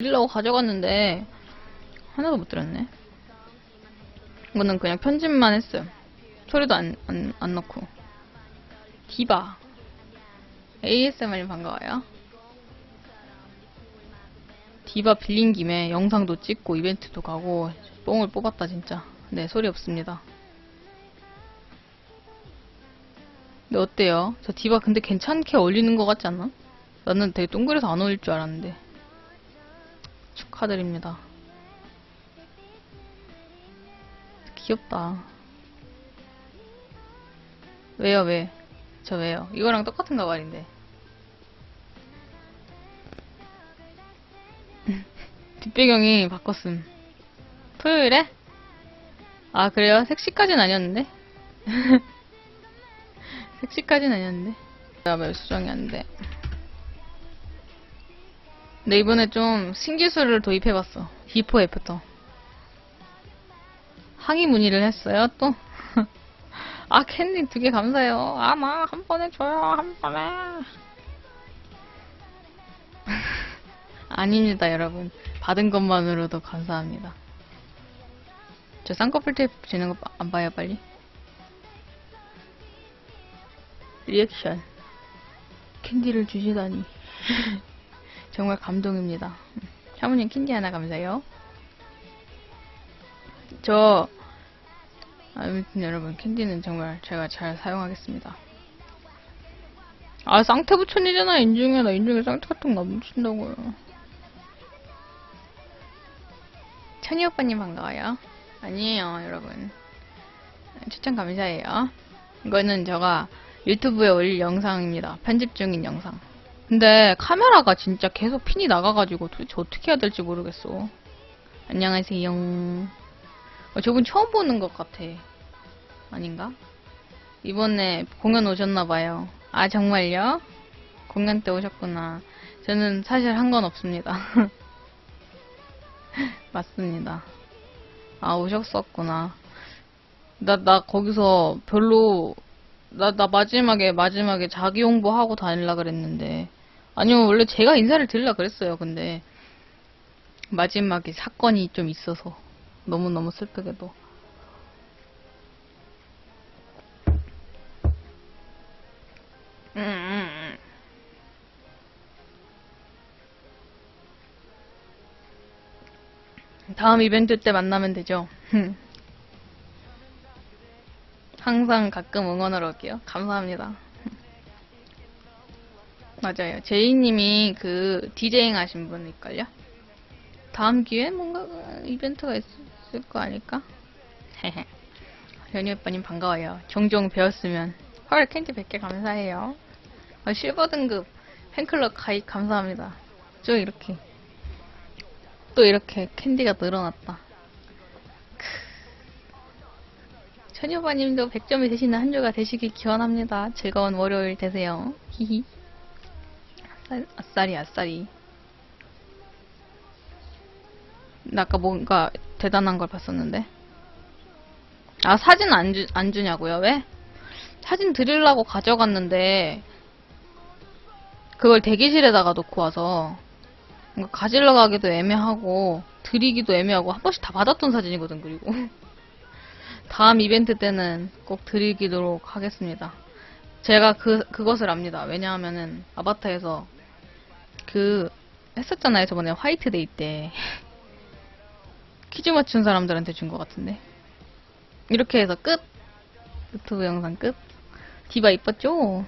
드리려고 가져갔는데 하나도 못 들었네. 이거는 그냥 편집만 했어요. 소리도 안, 안, 안 넣고. 디바. ASMR님 반가워요. 디바 빌린 김에 영상도 찍고 이벤트도 가고 뽕을 뽑았다 진짜. 네, 소리 없습니다. 근데 어때요? 저 디바 근데 괜찮게 어울리는 것 같지 않나? 나는 되게 동그래서 안 어울릴 줄 알았는데. 축하드립니다. 귀엽다. 왜요, 왜? 저 왜요? 이거랑 똑같은 가발인데. 뒷배경이 바꿨음. 토요일에? 아, 그래요? 색시까진 아니었는데? 색시까진 아니었는데? 내가 왜 수정이 안 돼? 근데 이번에 좀 신기술을 도입해봤어. 비포 애프터. 항의 문의를 했어요, 또. 아, 캔디 두 개 감사해요. 아, 나 한 번에 줘요, 한 번에. 아닙니다, 여러분. 받은 것만으로도 감사합니다. 저 쌍꺼풀 테이프 지는 거 안 봐요, 빨리? 리액션. 캔디를 주시다니. 정말 감동입니다. 사모님 캔디 하나 감사해요. 저 아무튼 여러분 캔디는 정말 제가 잘 사용하겠습니다. 아 쌍태 부천이잖아 인중에 나 인중에 쌍태 같은 거안 붙인다고요. 천이 오빠님 반가워요. 아니에요 여러분. 추천 감사해요. 이거는 제가 유튜브에 올릴 영상입니다. 편집 중인 영상. 근데 카메라가 진짜 계속 핀이 나가가지고 도대체 어떻게 해야 될지 모르겠어. 안녕하세요. 어, 저분 처음 보는 것 같아. 아닌가? 이번에 공연 오셨나봐요. 아, 정말요? 공연 때 오셨구나. 저는 사실 한 건 없습니다. 맞습니다. 아, 오셨었구나. 나, 나 거기서 별로, 나, 나 마지막에, 마지막에 자기 홍보하고 다닐라 그랬는데. 아니요, 원래 제가 인사를 드리려 그랬어요, 근데. 마지막에 사건이 좀 있어서. 너무너무 슬프게도. 음, 음, 음. 다음 이벤트 때 만나면 되죠. 항상 가끔 응원하러 올게요. 감사합니다. 맞아요. 제이님이 그 디제잉 하신 분일걸요? 다음 기회에 뭔가 이벤트가 있을 거 아닐까? 헤헤. 연희 오빠님 반가워요. 종종 배웠으면. 헐, 캔디 100개 감사해요. 어, 실버 등급 팬클럽 가입 감사합니다. 또 이렇게. 또 이렇게 캔디가 늘어났다. 천희 오빠님도 100점이 되시는 한 주가 되시길 기원합니다. 즐거운 월요일 되세요. 히히. 아싸- 아싸리, 아싸리. 나 아까 뭔가 대단한 걸 봤었는데. 아, 사진 안, 주, 안 주냐고요? 왜? 사진 드리려고 가져갔는데, 그걸 대기실에다가 놓고 와서, 가지러 가기도 애매하고, 드리기도 애매하고, 한 번씩 다 받았던 사진이거든, 그리고. 다음 이벤트 때는 꼭 드리도록 하겠습니다. 제가 그, 그것을 압니다. 왜냐하면은, 아바타에서, 그, 했었잖아요, 저번에 화이트데이 때. 퀴즈 맞춘 사람들한테 준 것 같은데. 이렇게 해서 끝! 유튜브 영상 끝. 디바 이뻤죠?